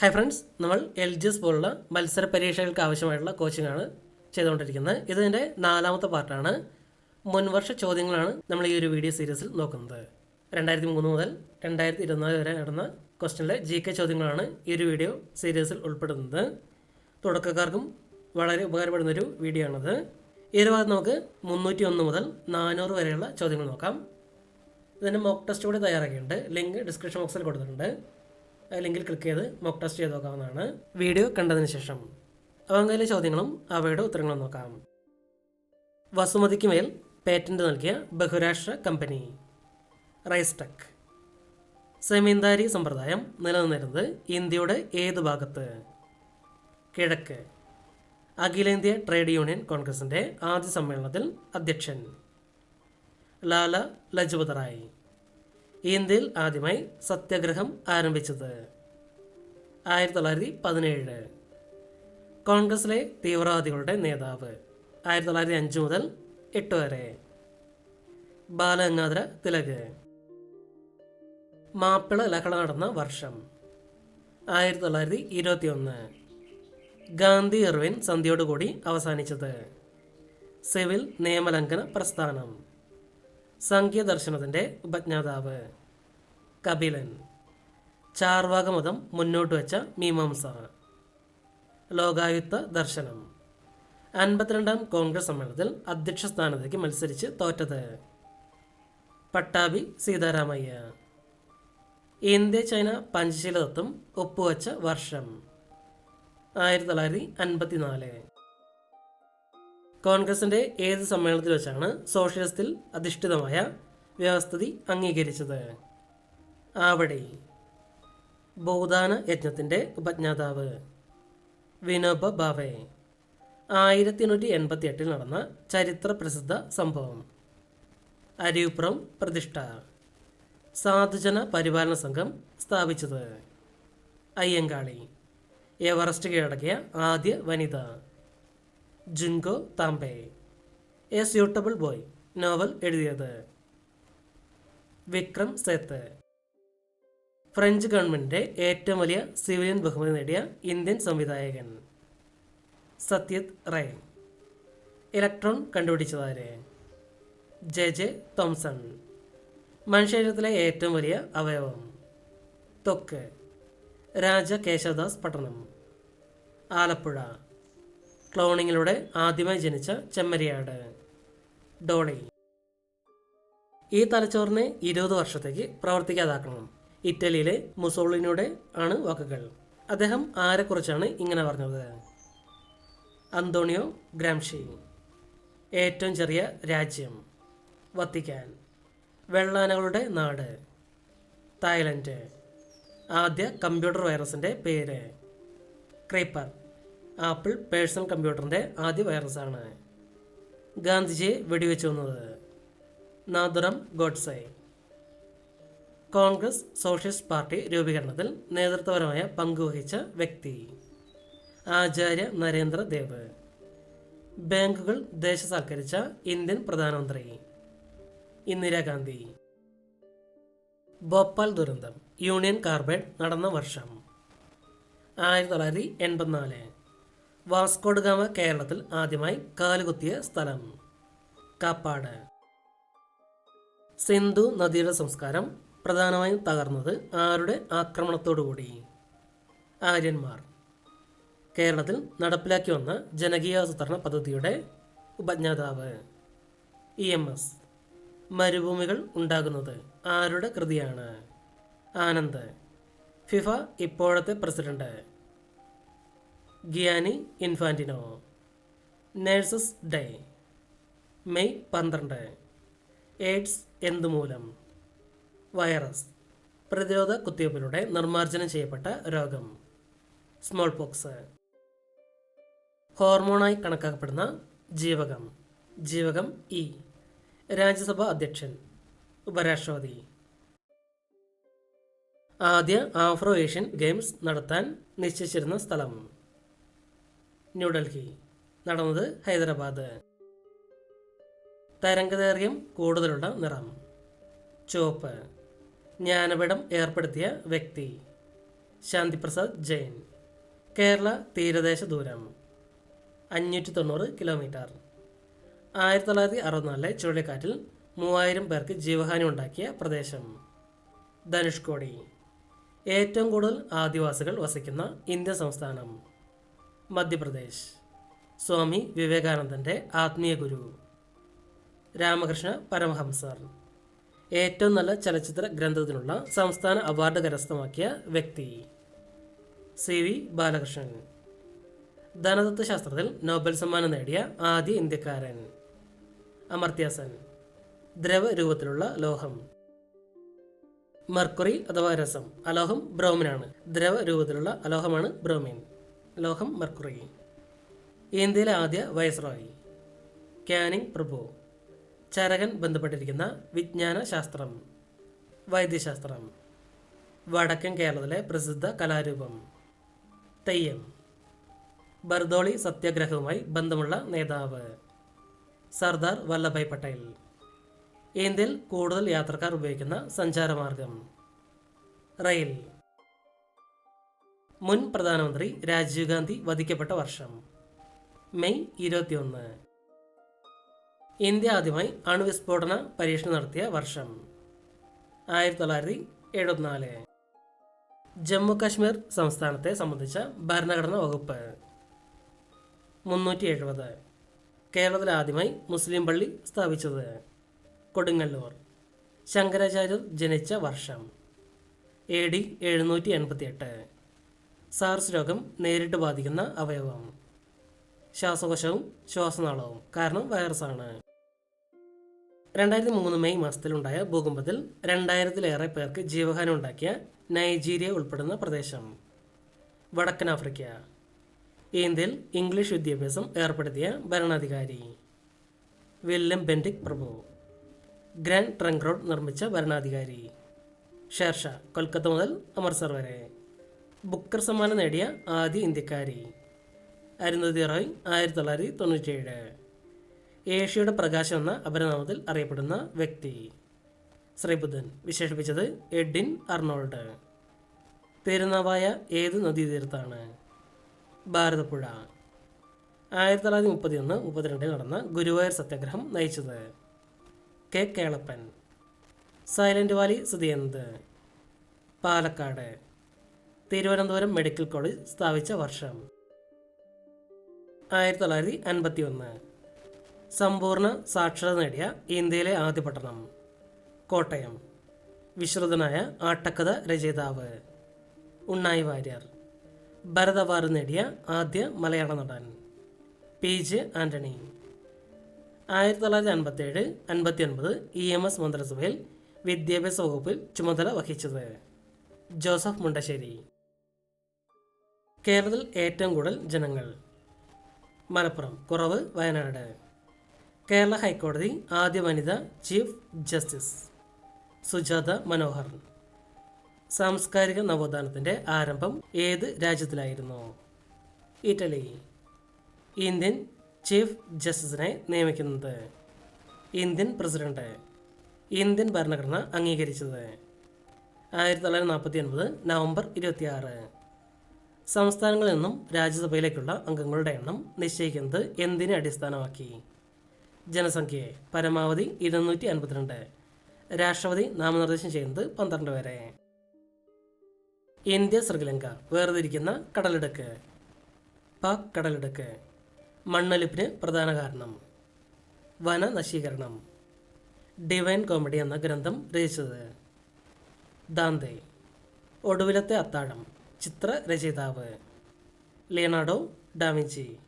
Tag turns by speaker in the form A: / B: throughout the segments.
A: Hi friends നമ്മൾ L G S പോലുള്ള മത്സര പരീക്ഷകൾക്ക് ആവശ്യമായിട്ടുള്ള കോച്ചിങ്ങാണ് ചെയ്തുകൊണ്ടിരിക്കുന്നത്. ഇതിന്റെ നാലാമത്തെ പാർട്ടാണ് മുൻവർഷ ചോദ്യങ്ങളാണ് നമ്മൾ ഈ ഒരു വീഡിയോ സീരീസിൽ നോക്കുന്നത്. രണ്ടായിരത്തി മൂന്ന് മുതൽ രണ്ടായിരത്തി ഇരുപത്തിനാല് വരെ നടന്ന ക്വസ്റ്റനിലെ ജി കെ ചോദ്യങ്ങളാണ് ഈ ഒരു വീഡിയോ സീരീസിൽ ഉൾപ്പെടുന്നത്. തുടക്കക്കാർക്കും വളരെ ഉപകാരപ്പെടുന്നൊരു വീഡിയോ ആണത്. ഈ ഒരു ഭാഗത്ത് നമുക്ക് മുന്നൂറ്റി ഒന്ന് മുതൽ നാനൂറ് വരെയുള്ള ചോദ്യങ്ങൾ നോക്കാം. ഇതിന്റെ മോക്ക് ടെസ്റ്റ് കൂടി തയ്യാറാക്കിയിട്ടുണ്ട്. ലിങ്ക് ഡിസ്ക്രിപ്ഷൻ ബോക്സിൽ കൊടുത്തിട്ടുണ്ട്. ലിങ്കിൽ ക്ലിക്ക് ചെയ്ത് മോക്ക് ടെസ്റ്റ് ചെയ്ത് നോക്കാവുന്നതാണ്. വീഡിയോ കണ്ടതിന് ശേഷം അവങ്കയിലെ ചോദ്യങ്ങളും അവയുടെ ഉത്തരങ്ങളും നോക്കാം. വസുമതിക്ക് മേൽ പേറ്റന്റ് നൽകിയ ബഹുരാഷ്ട്ര കമ്പനി റൈസ്ടെക് സെമീന്ദാരി സമ്പ്രദായം നിലനിന്നിരുന്നത് ഇന്ത്യയുടെ ഏത് ഭാഗത്ത്? കിഴക്ക്. അഖിലേന്ത്യ ട്രേഡ് യൂണിയൻ കോൺഗ്രസിന്റെ ആദ്യ സമ്മേളനത്തിൽ അധ്യക്ഷൻ ലാല ലജ്പത് റായ്. ഇന്ത്യയിൽ ആദ്യമായി സത്യാഗ്രഹം ആരംഭിച്ചത്. ആയിരത്തി തൊള്ളായിരത്തി പതിനേഴ് കോൺഗ്രസിലെ തീവ്രവാദികളുടെ നേതാവ്. ആയിരത്തി തൊള്ളായിരത്തി അഞ്ച് മുതൽ എട്ട് വരെ. ബാലഗംഗാധര തിലക്. മാപ്പിള ലഹള നടന്ന വർഷം. ആയിരത്തി തൊള്ളായിരത്തി ഇരുപത്തി ഒന്ന് ഗാന്ധി ഇർവിൻ സന്ധ്യയോടുകൂടി അവസാനിച്ചത്. സിവിൽ നിയമലംഘന പ്രസ്ഥാനം. സംഖ്യദർശനത്തിന്റെ ഉപജ്ഞാതാവ്. കപിലൻ. ചാർവാകമതം മുന്നോട്ട് വെച്ച മീമാംസ. ലോകായുക്ത ദർശനം. അൻപത്തിരണ്ടാം കോൺഗ്രസ് സമ്മേളനത്തിൽ അധ്യക്ഷ സ്ഥാനത്തേക്ക് മത്സരിച്ച് തോറ്റത് പട്ടാഭി സീതാരാമയ്യ. ഇന്ത്യ ചൈന പഞ്ചശീല തത്വം ഒപ്പുവച്ച വർഷം. ആയിരത്തി തൊള്ളായിരത്തി അൻപത്തിനാല്. കോൺഗ്രസിന്റെ ഏത് സമ്മേളനത്തിൽ വെച്ചാണ് സോഷ്യലിസ്റ്റിൽ അധിഷ്ഠിതമായ വ്യവസ്ഥിതി അംഗീകരിച്ചത്? ആവടി ബോധാന യജ്ഞത്തിന്റെ ഉപജ്ഞാതാവ്. വിനോബ ഭാവെ ആയിരത്തി എണ്ണൂറ്റി എൺപത്തി എട്ടിൽ നടന്ന ചരിത്ര പ്രസിദ്ധ സംഭവം. അരിയുപ്പുറം പ്രതിഷ്ഠ. സാധുജന പരിപാലന സംഘം സ്ഥാപിച്ചത്. അയ്യങ്കാളി. എവറസ്റ്റ് കീഴടക്കിയ ആദ്യ വനിത. Junko Tabei a suitable boy novel എഴുതിയത്. വിക്രം സേത്ത്. ഫ്രഞ്ച് ഗവൺമെന്റിന്റെ ഏറ്റവും വലിയ സിവിലിയൻ ബഹുമതി നേടിയ ഇന്ത്യൻ സംവിധായകൻ. സത്യത് റേ ഇലക്ട്രോൺ കണ്ടുപിടിച്ചതാര്? ജെ ജെ തോംസൺ മനുഷ്യശരീരത്തിലെ ഏറ്റവും വലിയ അവയവം. തൊക്ക്. രാജ കേശവദാസ് പട്ടണം. ആലപ്പുഴ. ക്ലോണിങ്ങിലൂടെ ആദ്യമായി ജനിച്ച ചെമ്മരിയാട് ഡോളി ഈ തലച്ചോറിനെ ഇരുപത് വർഷത്തേക്ക് പ്രവർത്തിക്കാതാക്കണം. ഇറ്റലിയിലെ മുസോളിനിയുടെ ആണ് വാക്കുകൾ. അദ്ദേഹം ആരെക്കുറിച്ചാണ് ഇങ്ങനെ പറഞ്ഞത്? Antonio Gramsci. ഏറ്റവും ചെറിയ രാജ്യം. വത്തിക്കാൻ. വെള്ളാനകളുടെ നാട്. തായ്ലൻഡ്. ആദ്യ കമ്പ്യൂട്ടർ വൈറസിന്റെ പേര്. ക്രീപ്പർ. ആപ്പിൾ പേഴ്സണൽ കമ്പ്യൂട്ടറിന്റെ ആദ്യ വൈറസാണ്. ഗാന്ധിജിയെ വെടിവെച്ചു വന്നത് Nathuram Godse. Congress Socialist Party രൂപീകരണത്തിൽ നേതൃത്വപരമായ പങ്കുവഹിച്ച വ്യക്തി. ആചാര്യ നരേന്ദ്ര ദേവ്. ബാങ്കുകൾ ദേശസാൽക്കരിച്ച ഇന്ത്യൻ പ്രധാനമന്ത്രി. ഇന്ദിരാഗാന്ധി. ഭോപ്പാൽ ദുരന്തം. യൂണിയൻ കാർബൈഡ് നടന്ന വർഷം. ആയിരത്തി തൊള്ളായിരത്തി എൺപത്തിനാല്. വാസ്കോഡ് ഗാമ കേരളത്തിൽ ആദ്യമായി കാലുകുത്തിയ സ്ഥലം. കാപ്പാട്. സിന്ധു നദിയുടെ സംസ്കാരം പ്രധാനമായും തകർന്നത് ആരുടെ ആക്രമണത്തോടുകൂടി? ആര്യന്മാർ. കേരളത്തിൽ നടപ്പിലാക്കി വന്ന ജനകീയാസൂത്രണ പദ്ധതിയുടെ ഉപജ്ഞാതാവ്. E M S. മരുഭൂമികൾ ഉണ്ടാകുന്നത് ആരുടെ കൃതിയാണ്? ആനന്ദ്. ഫിഫ ഇപ്പോഴത്തെ president. Gianni Infantino nurses day. May പന്ത്രണ്ട്. എയ്ഡ്സ് എന്തുമൂലം? വൈറസ്. പ്രതിരോധ കുത്തിവയ്പ്പിലൂടെ നിർമ്മാർജനം ചെയ്യപ്പെട്ട രോഗം. സ്മോൾ പോക്സ് ഹോർമോണായി കണക്കാക്കപ്പെടുന്ന ജീവകം. ജീവകം ഇ. രാജ്യസഭാ അധ്യക്ഷൻ. ഉപരാഷ്ട്രപതി. ആദ്യ ആഫ്രോ ഏഷ്യൻ ഗെയിംസ് നടത്താൻ നിശ്ചയിച്ചിരുന്ന സ്ഥലം. ന്യൂഡൽഹി. നടന്നത് ഹൈദരാബാദ്. തരംഗദൈർഘ്യം കൂടുതലുള്ള നിറം. ചുവപ്പ്. ജ്ഞാനപീഠം ഏർപ്പെടുത്തിയ വ്യക്തി. ശാന്തിപ്രസാദ് ജെയിൻ. കേരള തീരദേശ ദൂരം. അഞ്ഞൂറ്റി തൊണ്ണൂറ് കിലോമീറ്റർ. ആയിരത്തി തൊള്ളായിരത്തി അറുപത്തിനാലിലെ ചുഴലിക്കാറ്റിൽ മൂവായിരം പേർക്ക് ജീവഹാനി ഉണ്ടാക്കിയ പ്രദേശം. ധനുഷ്കോടി. ഏറ്റവും കൂടുതൽ ആദിവാസികൾ വസിക്കുന്ന ഇന്ത്യൻ സംസ്ഥാനം. മധ്യപ്രദേശ്. സ്വാമി വിവേകാനന്ദന്റെ ആത്മീയ ഗുരു. രാമകൃഷ്ണ പരമഹംസർ. ഏറ്റവും നല്ല ചലച്ചിത്ര ഗ്രന്ഥത്തിനുള്ള സംസ്ഥാന അവാർഡ് കരസ്ഥമാക്കിയ വ്യക്തി. C V Balakrishnan. ധനതത്വശാസ്ത്രത്തിൽ നോബൽ സമ്മാനം നേടിയ ആദ്യ ഇന്ത്യക്കാരൻ. അമർത്യാസൻ. ദ്രവ രൂപത്തിലുള്ള ലോഹം. മർക്കുറി അഥവാ രസം. അലോഹം ബ്രോമിനാണ്. ദ്രവ രൂപത്തിലുള്ള അലോഹമാണ് ബ്രോമിൻ. ലോഹം മെർക്കുറി. ഇന്ത്യയിലെ ആദ്യ വൈസ്രോയി ക്യാനിങ് പ്രഭു. ചരകൻ ബന്ധപ്പെട്ടിരിക്കുന്ന വിജ്ഞാന ശാസ്ത്രം വൈദ്യശാസ്ത്രം. വടക്കൻ കേരളത്തിലെ പ്രസിദ്ധ കലാരൂപം. തെയ്യം. ബർദോളി സത്യാഗ്രഹവുമായി ബന്ധമുള്ള നേതാവ്. സർദാർ വല്ലഭായ് പട്ടേൽ. ഇന്ത്യയിൽ കൂടുതൽ യാത്രക്കാർ ഉപയോഗിക്കുന്ന സഞ്ചാരമാർഗം. റെയിൽ. മുൻ പ്രധാനമന്ത്രി രാജീവ് ഗാന്ധി വധിക്കപ്പെട്ട വർഷം. മെയ് ഇരുപത്തിയൊന്ന്. ഇന്ത്യ ആദ്യമായി അണുവിസ്ഫോടന പരീക്ഷണം നടത്തിയ വർഷം. ആയിരത്തി തൊള്ളായിരത്തി എഴുപത്തിനാല് ജമ്മു കാശ്മീർ സംസ്ഥാനത്തെ സംബന്ധിച്ച ഭരണഘടനാ വകുപ്പ്. മുന്നൂറ്റി എഴുപത് കേരളത്തിൽ ആദ്യമായി മുസ്ലിം പള്ളി സ്ഥാപിച്ചത് കൊടുങ്ങല്ലൂർ. ശങ്കരാചാര്യർ ജനിച്ച വർഷം. എ ഡി എഴുന്നൂറ്റി എൺപത്തി എട്ട് സാർസ് രോഗം നേരിട്ട് ബാധിക്കുന്ന അവയവമാണ് ശ്വാസകോശവും ശ്വാസനാളവും കാരണം വൈറസാണ്. രണ്ടായിരത്തി മൂന്ന് മെയ് മാസത്തിലുണ്ടായ ഭൂകമ്പത്തിൽ രണ്ടായിരത്തിലേറെ പേർക്ക് ജീവഹാനി ഉണ്ടാക്കിയ നൈജീരിയ ഉൾപ്പെടുന്ന പ്രദേശം വടക്കൻ ആഫ്രിക്ക. ഇന്ത്യയിൽ ഇംഗ്ലീഷ് വിദ്യാഭ്യാസം ഏർപ്പെടുത്തിയ ഭരണാധികാരി വില്യം ബെൻഡിക് പ്രഭു. ഗ്രാൻഡ് ട്രങ്ക് റോഡ് നിർമ്മിച്ച ഭരണാധികാരി ഷേർഷാ കൊൽക്കത്ത മുതൽ അമൃത്സർ വരെ. ബുക്കർ സമ്മാനം നേടിയ ആദ്യ ഇന്ത്യക്കാരി അരുന്ധതി റോയ് ആയിരത്തി തൊള്ളായിരത്തി തൊണ്ണൂറ്റിയേഴ് ഏഷ്യയുടെ പ്രകാശം എന്ന അപരനാമത്തിൽ അറിയപ്പെടുന്ന വ്യക്തി. ശ്രീബുദ്ധൻ വിശേഷിപ്പിച്ചത് എഡിൻ അർണോൾഡ്. പെരുന്നാവായ ഏത് നദീതീരത്താണ്? ഭാരതപ്പുഴ. ആയിരത്തി തൊള്ളായിരത്തി മുപ്പത്തിയൊന്ന് മുപ്പത്തിരണ്ടിൽ നടന്ന ഗുരുവായൂർ സത്യാഗ്രഹം നയിച്ചത് കെ കേളപ്പൻ. സൈലന്റ് വാലി സ്ഥിതി എന്ത്? പാലക്കാട്. തിരുവനന്തപുരം മെഡിക്കൽ കോളേജ് സ്ഥാപിച്ച വർഷം. ആയിരത്തി തൊള്ളായിരത്തി അൻപത്തി ഒന്ന് സമ്പൂർണ സാക്ഷരത നേടിയ ഇന്ത്യയിലെ ആദ്യ പട്ടണം കോട്ടയം. വിശ്രുതനായ ആട്ടക്കഥ രചയിതാവ് ഉണ്ണായി വാര്യർ. ഭരത് അവാർഡ് നേടിയ ആദ്യ മലയാള നടൻ പി ജെ ആന്റണി. ആയിരത്തി തൊള്ളായിരത്തി അൻപത്തേഴ് അൻപത്തി ഒൻപത് ഇ എം എസ് മന്ത്രിസഭയിൽ വിദ്യാഭ്യാസ വകുപ്പിൽ ചുമതല വഹിച്ചത് ജോസഫ് മുണ്ടശ്ശേരി. കേരളത്തിൽ ഏറ്റവും കൂടുതൽ ജനങ്ങൾ. മലപ്പുറം കുറവ് വയനാട്. കേരള ഹൈക്കോടതി ആദ്യ വനിത ചീഫ് ജസ്റ്റിസ് സുജാത മനോഹർ സാംസ്കാരിക നവോത്ഥാനത്തിന്റെ ആരംഭം ഏത് രാജ്യത്തിലായിരുന്നു? ഇറ്റലി. ഇന്ത്യൻ ചീഫ് ജസ്റ്റിസിനെ നിയമിക്കുന്നത് ഇന്ത്യൻ പ്രസിഡന്റ്. ഇന്ത്യൻ ഭരണഘടന അംഗീകരിച്ചത് ആയിരത്തി തൊള്ളായിരത്തി നാൽപ്പത്തി ഒൻപത് നവംബർ ഇരുപത്തിയാറ്. സംസ്ഥാനങ്ങളിൽ നിന്നും രാജ്യസഭയിലേക്കുള്ള അംഗങ്ങളുടെ എണ്ണം നിശ്ചയിക്കുന്നത് എന്തിനെ അടിസ്ഥാനമാക്കി? ജനസംഖ്യയെ പരമാവധി ഇരുന്നൂറ്റി അൻപത്തിരണ്ട് രാഷ്ട്രപതി നാമനിർദ്ദേശം ചെയ്യുന്നത് പന്ത്രണ്ട് വരെ. ഇന്ത്യ ശ്രീലങ്ക വേർതിരിക്കുന്ന കടലിടുക്ക്. പാക് കടലിടുക്ക് മണ്ണൊലിപ്പിന് പ്രധാന കാരണം. വനനശീകരണം. ഡിവൈൻ കോമഡി എന്ന ഗ്രന്ഥം രചിച്ചത് ദാന്തെ. ഒടുവിലത്തെ അത്താഴം. ചിത്ര രചയിതാവ് ലിയനാർഡോ ഡാവിഞ്ചി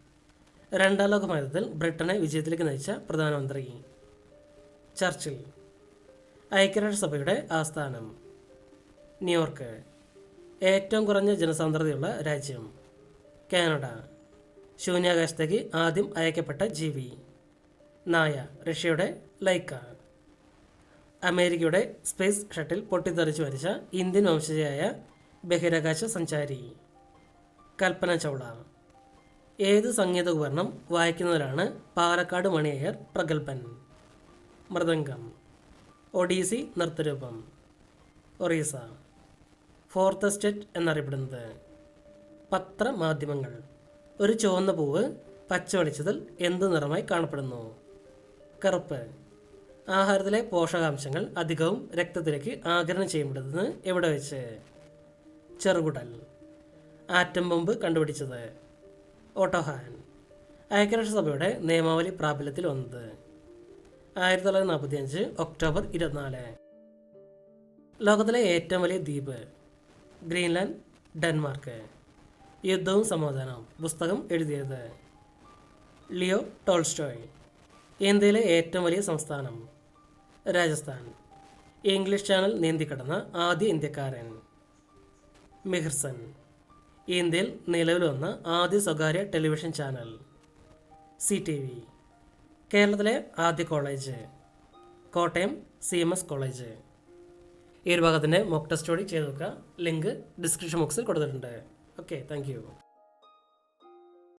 A: രണ്ടാം ലോകമയുദ്ധത്തിൽ ബ്രിട്ടനെ വിജയത്തിലേക്ക് നയിച്ച പ്രധാനമന്ത്രി. ചർച്ചിൽ. ഐക്യരാഷ്ട്രസഭയുടെ ആസ്ഥാനം. ന്യൂയോർക്ക്. ഏറ്റവും കുറഞ്ഞ ജനസാന്ദ്രതയുള്ള രാജ്യം. കാനഡ. ശൂന്യാകാശത്തേക്ക് ആദ്യം അയക്കപ്പെട്ട ജീവി. നായ റഷ്യയുടെ ലൈക്ക. അമേരിക്കയുടെ സ്പേസ് ഷട്ടിൽ പൊട്ടിത്തെറിച്ച് മരിച്ച ഇന്ത്യൻ വംശജയായ ബഹിരാകാശ സഞ്ചാരി. കൽപ്പന ചൗള ഏത് സംഗീത ഉപകരണം വായിക്കുന്നവരാണ് പാലക്കാട് മണിയർ പ്രഗത്ഭൻ? മൃദംഗം. ഒഡീസി നൃത്തരൂപം. ഒറീസ. ഫോർത്ത് എസ്റ്റേറ്റ് എന്നറിയപ്പെടുന്നത്. പത്രമാധ്യമങ്ങൾ. ഒരു ചുവന്ന പൂവ് പച്ചവെളിച്ചതിൽ എന്ത് നിറമായി കാണപ്പെടുന്നു? കറുപ്പ്. ആഹാരത്തിലെ പോഷകാംശങ്ങൾ അധികവും രക്തത്തിലേക്ക് ആഗിരണം ചെയ്യപ്പെടുന്നത് എവിടെ വെച്ച്? ചെറുകുടൽ. ആറ്റം ബോംബ് കണ്ടുപിടിച്ചത്. ഓട്ടോഹാൻ ഐക്യരാഷ്ട്രസഭയുടെ നിയമാവലി പ്രാബല്യത്തിൽ വന്നത്. ആയിരത്തി തൊള്ളായിരത്തി നാൽപ്പത്തി അഞ്ച് ഒക്ടോബർ ഇരുപത്തിനാല്. ലോകത്തിലെ ഏറ്റവും വലിയ ദ്വീപ്. Greenland Denmark. യുദ്ധവും സമാധാനവും. പുസ്തകം എഴുതിയത്. Leo Tolstoy. ഇന്ത്യയിലെ ഏറ്റവും വലിയ സംസ്ഥാനം. രാജസ്ഥാൻ. ഇംഗ്ലീഷ് ചാനൽ നീന്തിക്കടന്ന ആദ്യ ഇന്ത്യക്കാരൻ. മിഹിർസൻ ഇന്ത്യയിൽ നിലവിൽ വന്ന ആദ്യ സ്വകാര്യ television channel. C T V. കേരളത്തിലെ ആദ്യ college. Kottayam C M S college. ഈ ഒരു ഭാഗത്തിന്റെ മോക്ക് ടെസ്റ്റ് കൂടി ചെയ്ത് നോക്കുക. ലിങ്ക് ഡിസ്ക്രിപ്ഷൻ ബോക്സിൽ കൊടുത്തിട്ടുണ്ട്. Okay thank